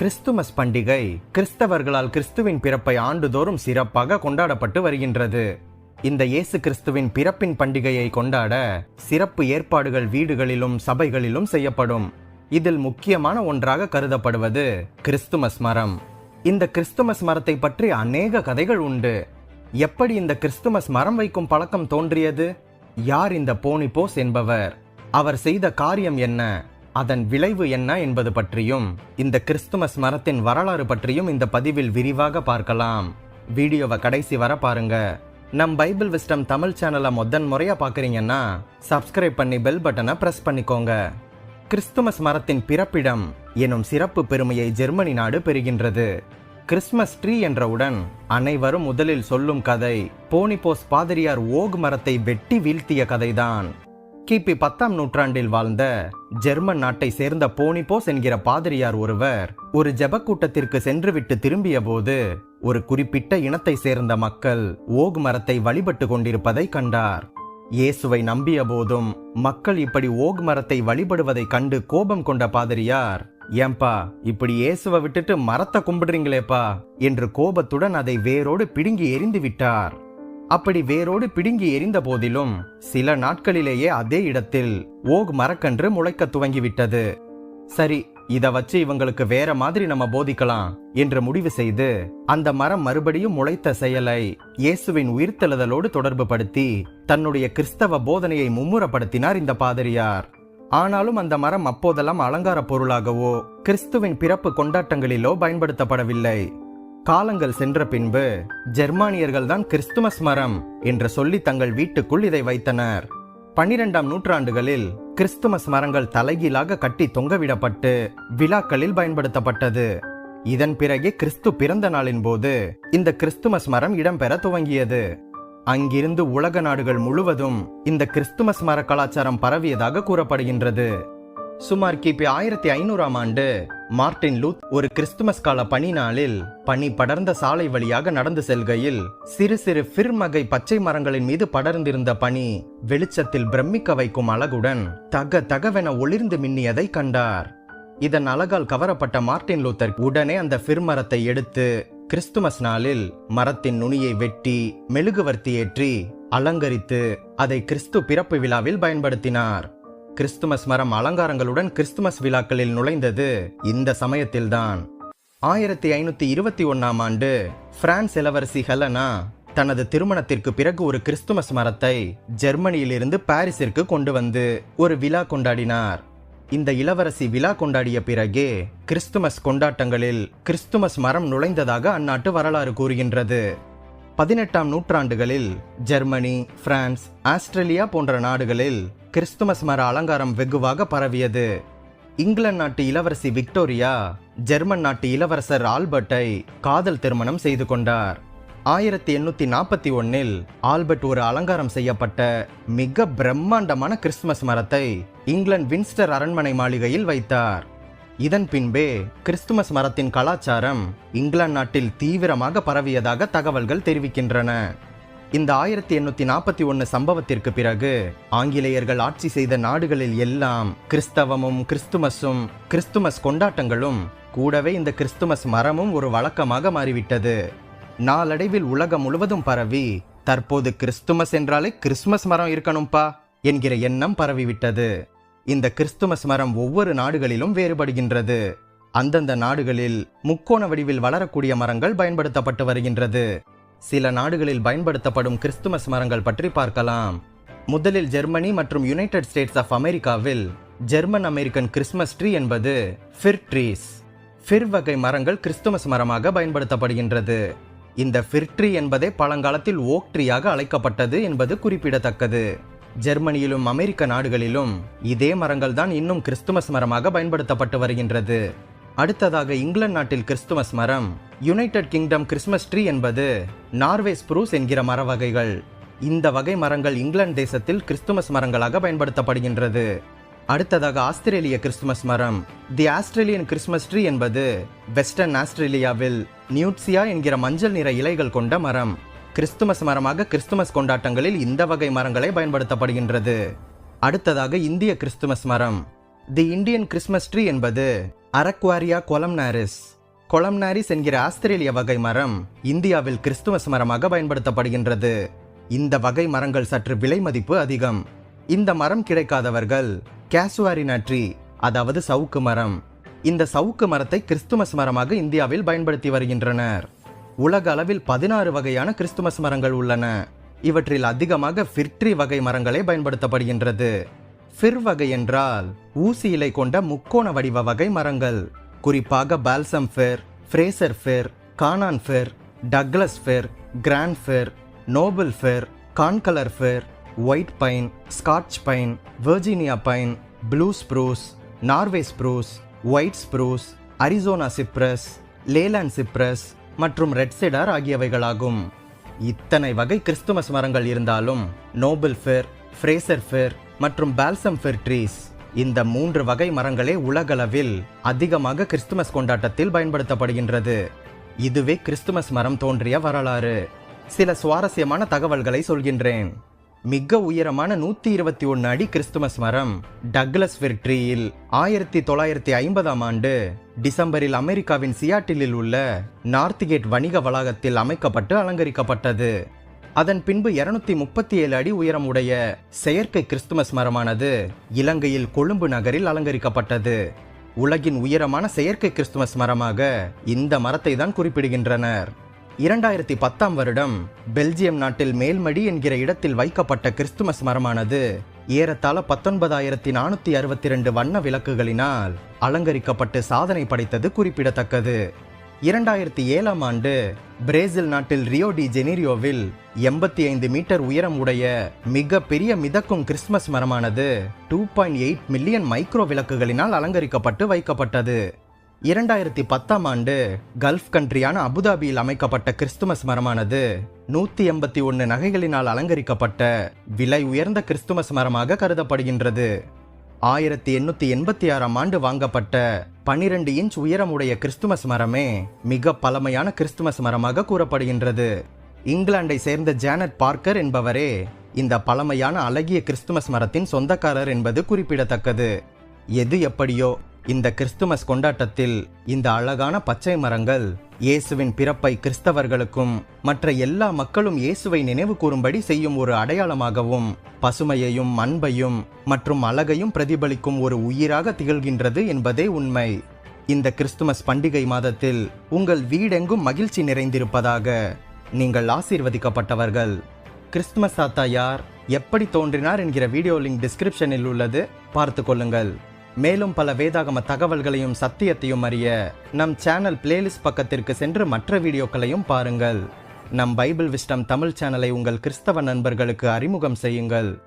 Christmas பண்டிகை கிறிஸ்தவர்களால் கிறிஸ்துவின் பிறப்பை ஆண்டுதோறும் சிறப்பாக கொண்டாடப்பட்டு வருகின்றது. இந்த இயேசு கிறிஸ்துவின் பிறப்பின் பண்டிகையை கொண்டாட சிறப்பு ஏற்பாடுகள் வீடுகளிலும் சபைகளிலும் செய்யப்படும். இதில் முக்கியமான ஒன்றாக கருதப்படுவது கிறிஸ்துமஸ் மரம். இந்த கிறிஸ்துமஸ் மரத்தை பற்றி அநேக கதைகள் உண்டு. எப்படி இந்த கிறிஸ்துமஸ் மரம் வைக்கும் பழக்கம் தோன்றியது? யார் இந்த போனிபோஸ் என்பவர்? அவர் செய்த காரியம் என்ன? அதன் விளைவு என்ன என்பது பற்றியும் இந்த கிறிஸ்துமஸ் மரத்தின் வரலாறு பற்றியும் இந்த பதிவில் விரிவாக பார்க்கலாம். வீடியோவை கடைசி வர பாருங்க. நம் பைபிள் விஸ்டம் தமிழ் சேனலை முதன் முறையா பார்க்குறீங்கன்னா சப்ஸ்கிரைப் பண்ணி பெல் பட்டனை பிரஸ் பண்ணிக்கோங்க. கிறிஸ்துமஸ் மரத்தின் பிறப்பிடம் எனும் சிறப்பு பெருமையை ஜெர்மனி நாடு பெறுகின்றது. கிறிஸ்மஸ் ட்ரீ என்றவுடன் அனைவரும் முதலில் சொல்லும் கதை போனிபோஸ் பாதிரியார் ஓக் மரத்தை வெட்டி வீழ்த்திய கதைதான். கிபி பத்தாம் நூற்றாண்டில் வாழ்ந்த ஜெர்மன் நாட்டை சேர்ந்த போனிபோஸ் என்கிற பாதிரியார் ஒருவர் ஒரு ஜெபக்கூட்டத்திற்கு சென்றுவிட்டு திரும்பிய போது ஒரு குறிப்பிட்ட இனத்தை சேர்ந்த மக்கள் ஓக் மரத்தை வழிபட்டு கொண்டிருப்பதை கண்டார். இயேசுவை நம்பிய போதும் மக்கள் இப்படி ஓக் மரத்தை வழிபடுவதை கண்டு கோபம் கொண்ட பாதிரியார் ஏன்பா இப்படி இயேசுவை விட்டுட்டு மரத்தை கும்பிடுறீங்களேப்பா என்று கோபத்துடன் அதை வேரோடு பிடுங்கி எரிந்து விட்டார். அப்படி வேரோடு பிடுங்கி எரிந்த போதிலும் சில நாட்களிலேயே அதே இடத்தில் ஓக் மரக்கன்று முளைக்க துவங்கிவிட்டது. சரி இத வச்சு இவங்களுக்கு வேற மாதிரி நம்ம போதிக்கலாம் என்று முடிவு செய்து அந்த மரம் மறுபடியும் முளைத்த செயலை இயேசுவின் உயிர்த்தெழுதலோடு தொடர்பு படுத்தி தன்னுடைய கிறிஸ்தவ போதனையை மும்முரப்படுத்தினார் இந்த பாதிரியார். ஆனாலும் அந்த மரம் அப்போதெல்லாம் அலங்கார பொருளாகவோ கிறிஸ்துவின் பிறப்பு கொண்டாட்டங்களிலோ பயன்படுத்தப்படவில்லை. காலங்கள் சென்ற பின்பு ஜெர்மானியர்கள் தான் கிறிஸ்துமஸ் மரம் என்று சொல்லி தங்கள் வீட்டுக்குள் இதை வைத்தனர். பன்னிரெண்டாம் நூற்றாண்டுகளில் கிறிஸ்துமஸ் மரங்கள் தலைகீழாக கட்டி தொங்கவிடப்பட்டு விழாக்களில் பயன்படுத்தப்பட்டது. இதன் பிறகே கிறிஸ்து பிறந்த நாளின் போது இந்த கிறிஸ்துமஸ் மரம் இடம்பெற துவங்கியது. அங்கிருந்து உலக நாடுகள் முழுவதும் இந்த கிறிஸ்துமஸ் மர கலாச்சாரம் பரவியதாக கூறப்படுகின்றது. சுமார் கிபி ஆயிரத்தி ஐநூறாம் ஆண்டு மார்ட்டின் லூத் ஒரு கிறிஸ்துமஸ் கால பனி நாளில் பனி படர்ந்த சாலை வழியாக நடந்து செல்கையில் சிறு சிறு ஃபிர்மகை பச்சை மரங்களின் மீது படர்ந்திருந்த பனி வெளிச்சத்தில் பிரமிக்க வைக்கும் அழகுடன் தக தகவென ஒளிர்ந்து மின்னியதை கண்டார். இதன் அழகால் கவரப்பட்ட மார்ட்டின் லூத்தர் உடனே அந்த ஃபிர்மரத்தை எடுத்து கிறிஸ்துமஸ் நாளில் மரத்தின் நுனியை வெட்டி மெழுகுவர்த்தி ஏற்றி அலங்கரித்து அதை கிறிஸ்து பிறப்பு விழாவில் பயன்படுத்தினார். கிறிஸ்துமஸ் மரம் அலங்காரங்களுடன் கிறிஸ்துமஸ் விழாக்களில் நுழைந்தது இந்த சமயத்தில்தான். ஆயிரத்தி ஐநூத்தி இருபத்தி ஒன்னாம் ஆண்டு பிரான்ஸ் இளவரசி ஹெலனா தனது திருமணத்திற்கு பிறகு ஒரு கிறிஸ்துமஸ் மரத்தை ஜெர்மனியிலிருந்து பாரிஸிற்கு கொண்டு வந்து ஒரு விழா கொண்டாடினார். இந்த இளவரசி விழா கொண்டாடிய பிறகே கிறிஸ்துமஸ் கொண்டாட்டங்களில் கிறிஸ்துமஸ் மரம் நுழைந்ததாக அந்நாட்டு வரலாறு கூறுகின்றது. பதினெட்டாம் நூற்றாண்டுகளில் ஜெர்மனி பிரான்ஸ் ஆஸ்திரேலியா போன்ற நாடுகளில் கிறிஸ்துமஸ் மர அலங்காரம் வெகுவாக பரவியது. இங்கிலாந்து நாட்டு இளவரசி விக்டோரியா ஜெர்மன் நாட்டு இளவரசர் ஆல்பர்ட்டை காதல் திருமணம் செய்து கொண்டார். ஆயிரத்தி எண்ணூத்தி நாற்பத்தி ஒன்னில் ஆல்பர்ட் ஒரு அலங்காரம் செய்யப்பட்ட மிக பிரம்மாண்டமான கிறிஸ்துமஸ் மரத்தை இங்கிலாந்து வின்ஸ்டர் அரண்மனை மாளிகையில் வைத்தார். இதன் பின்பே கிறிஸ்துமஸ் மரத்தின் கலாச்சாரம் இங்கிலாந்து நாட்டில் தீவிரமாக பரவியதாக தகவல்கள் தெரிவிக்கின்றன. இந்த ஆயிரத்தி எண்ணூத்தி நாற்பத்தி ஒன்னு சம்பவத்திற்கு பிறகு ஆங்கிலேயர்கள் ஆட்சி செய்த நாடுகளில் எல்லாம் கிறிஸ்தவமும் கிறிஸ்துமஸும் கிறிஸ்துமஸ் கொண்டாட்டங்களும் கூடவே இந்த கிறிஸ்துமஸ் மரமும் ஒரு வழக்கமாக மாறிவிட்டது. நாளடைவில் உலகம் முழுவதும் பரவி தற்போது கிறிஸ்துமஸ் என்றாலே கிறிஸ்துமஸ் மரம் இருக்கணும்பா என்கிற எண்ணம் பரவிவிட்டது. இந்த கிறிஸ்துமஸ் மரம் ஒவ்வொரு நாடுகளிலும் வேறுபடுகின்றது. அந்தந்த நாடுகளில் முக்கோண வடிவில் வளரக்கூடிய மரங்கள் பயன்படுத்தப்பட்டு வருகின்றது. சில நாடுகளில் பயன்படுத்தப்படும் கிறிஸ்துமஸ் மரங்கள் பற்றி பார்க்கலாம். முதலில் ஜெர்மனி மற்றும் யுனைடெட் ஸ்டேட்ஸ் ஆஃப் அமெரிக்காவில் ஜெர்மன் அமெரிக்கன் கிறிஸ்மஸ் ட்ரீ என்பது ஃபிர் ட்ரீஸ். ஃபிர் வகை மரங்கள் கிறிஸ்துமஸ் மரமாக பயன்படுத்தப்படுகின்றது. இந்த ஃபிர் ட்ரீ என்பதே பழங்காலத்தில் ஓக் ட்ரீயாக அழைக்கப்பட்டது என்பது குறிப்பிடத்தக்கது. ஜெர்மனியிலும் அமெரிக்க நாடுகளிலும் இதே மரங்கள் தான் இன்னும் கிறிஸ்துமஸ் மரமாக பயன்படுத்தப்பட்டு வருகின்றது. அடுத்ததாக இங்கிலாந்து நாட்டில் கிறிஸ்துமஸ் மரம் யுனைடெட் கிங்டம் கிறிஸ்மஸ் ட்ரீ என்பது நார்வே ஸ்ப்ரூஸ் என்கிற மர வகைகள் இந்த வகை மரங்கள் இங்கிலாந்து தேசத்தில் கிறிஸ்துமஸ் மரங்களாக பயன்படுத்தப்படுகின்றது. அடுத்ததாக ஆஸ்திரேலிய கிறிஸ்துமஸ் மரம். தி ஆஸ்திரேலியன் கிறிஸ்துமஸ் ட்ரீ என்பது வெஸ்டர்ன் ஆஸ்திரேலியாவில் நியூட்சியா என்கிற மஞ்சள் நிற இலைகள் கொண்ட மரம். கிறிஸ்துமஸ் மரமாக கிறிஸ்துமஸ் கொண்டாட்டங்களில் இந்த வகை மரங்களை பயன்படுத்தப்படுகின்றது. அடுத்ததாக இந்திய கிறிஸ்துமஸ் மரம். தி இந்தியன் கிறிஸ்துமஸ் ட்ரீ என்பது அரக்வாரியா கொலம்னாரிஸ் கொலம்னாரிஸ் என்கிற ஆஸ்திரேலிய வகை மரம் இந்தியாவில் கிறிஸ்துமஸ் மரமாக பயன்படுத்தப்படுகின்றது. இந்த வகை மரங்கள் சற்று விலை மதிப்பு அதிகம். இந்த மரம் கிடைக்காதவர்கள் கேசுவாரி நற்றி அதாவது சவுக்கு மரம். இந்த சவுக்கு மரத்தை கிறிஸ்துமஸ் மரமாக இந்தியாவில் பயன்படுத்தி வருகின்றனர். உலக அளவில் பதினாறு வகையான கிறிஸ்துமஸ் மரங்கள் உள்ளன. இவற்றில் அதிகமாக ஃபிர்ட்ரி வகை மரங்களே பயன்படுத்தப்படுகின்றது. ஃபிர் வகை என்றால் ஊசி இலை கொண்ட முக்கோண வடிவ வகை மரங்கள். குறிப்பாக balsam fir Fraser fir Canaan fir Douglas fir grand fir noble fir concolor fir white pine Scotch pine Virginia pine blue spruce Norway spruce white spruce Arizona cypress Leyland cypress மற்றும் ரெட் சிடார் ஆகியவைகளாகும். இத்தனை வகை Christmas மரங்கள் இருந்தாலும் noble fir Fraser fir மற்றும் balsam fir trees இந்த மூன்று வகை மரங்களே உலகளவில் அதிகமாக கிறிஸ்துமஸ் கொண்டாட்டத்தில் பயன்படுத்தப்படுகின்றது. இதுவே கிறிஸ்துமஸ் மரம் தோன்றிய வரலாறு. சில சுவாரஸ்யமான தகவல்களை சொல்கின்றேன். மிக உயரமான நூத்தி இருபத்தி ஒன்று அடி கிறிஸ்துமஸ் மரம் டக்லஸ் விர்ட்ரியில் ஆயிரத்தி தொள்ளாயிரத்தி ஐம்பதாம் ஆண்டு டிசம்பரில் அமெரிக்காவின் சியாட்டிலில் உள்ள நார்த் கேட் வணிக வளாகத்தில் அமைக்கப்பட்டு அலங்கரிக்கப்பட்டது. அதன் பின்பு இருநூத்தி முப்பத்தி ஏழு அடி உயரம் உடைய செயற்கை கிறிஸ்துமஸ் மரமானது இலங்கையில் கொழும்பு நகரில் அலங்கரிக்கப்பட்டது. உலகின் உயரமான செயற்கை கிறிஸ்துமஸ் மரமாக இந்த மரத்தை தான் குறிப்பிடுகின்றனர். இரண்டாயிரத்தி பத்தாம் வருடம் பெல்ஜியம் நாட்டில் மேல்மடி என்கிற இடத்தில் வைக்கப்பட்ட கிறிஸ்துமஸ் மரமானது ஏறத்தாழ பத்தொன்பதாயிரத்தி நானூத்தி அறுபத்தி ரெண்டு வண்ண விளக்குகளினால் அலங்கரிக்கப்பட்டு சாதனை படைத்தது குறிப்பிடத்தக்கது. இரண்டாயிரத்தி ஏழாம் ஆண்டு பிரேசில் நாட்டில் ரியோ டி ஜெனீரியோவில் எண்பத்தி ஐந்து மீட்டர் உயரம் உடைய மிக பெரிய மிதக்கும் Christmas மரமானது two point eight million micro விளக்குகளினால் அலங்கரிக்கப்பட்டு வைக்கப்பட்டது. இரண்டாயிரத்தி பத்தாம் ஆண்டு கல்ஃப் கண்ட்ரியான அபுதாபியில் அமைக்கப்பட்ட கிறிஸ்துமஸ் மரமானது நூத்தி எண்பத்தி ஒன்னு நகைகளினால் அலங்கரிக்கப்பட்ட விலை உயர்ந்த கிறிஸ்துமஸ் மரமாக கருதப்படுகின்றது. ஆயிரத்தி எண்ணூற்றி எண்பத்தி ஆறாம் ஆண்டு வாங்கப்பட்ட பனிரெண்டு இன்ச் உயரமுடைய கிறிஸ்துமஸ் மரமே மிக பழமையான கிறிஸ்துமஸ் மரமாக கூறப்படுகின்றது. இங்கிலாந்தை சேர்ந்த ஜானட் பார்க்கர் என்பவரே இந்த பழமையான அழகிய கிறிஸ்துமஸ் மரத்தின் சொந்தக்காரர் என்பது குறிப்பிடத்தக்கது. எது எப்படியோ இந்த கிறிஸ்துமஸ் கொண்டாட்டத்தில் இந்த அழகான பச்சை மரங்கள் இயேசுவின் பிறப்பை கிறிஸ்தவர்களுக்கும் மற்ற எல்லா மக்களும் இயேசுவை நினைவு கூறும்படி செய்யும் ஒரு அடையாளமாகவும் பசுமையையும் அன்பையும் மற்றும் அழகையும் பிரதிபலிக்கும் ஒரு உயிராக திகழ்கின்றது என்பதே உண்மை. இந்த கிறிஸ்துமஸ் பண்டிகை மாதத்தில் உங்கள் வீடெங்கும் மகிழ்ச்சி நிறைந்திருப்பதாக நீங்கள் ஆசீர்வதிக்கப்பட்டவர்கள். கிறிஸ்துமஸ் தாத்தா யார் எப்படி தோன்றினார் என்கிற வீடியோ லிங்க் டிஸ்கிரிப்ஷனில் உள்ளது. பார்த்து கொள்ளுங்கள். மேலும் பல வேதாகம தகவல்களையும் சத்தியத்தையும் அறிய நம் சேனல் பிளேலிஸ்ட் பக்கத்திற்கு சென்று மற்ற வீடியோக்களையும் பாருங்கள். நம் பைபிள் விஸ்டம் தமிழ் சேனலை உங்கள் கிறிஸ்தவ நண்பர்களுக்கு அறிமுகம் செய்யுங்கள்.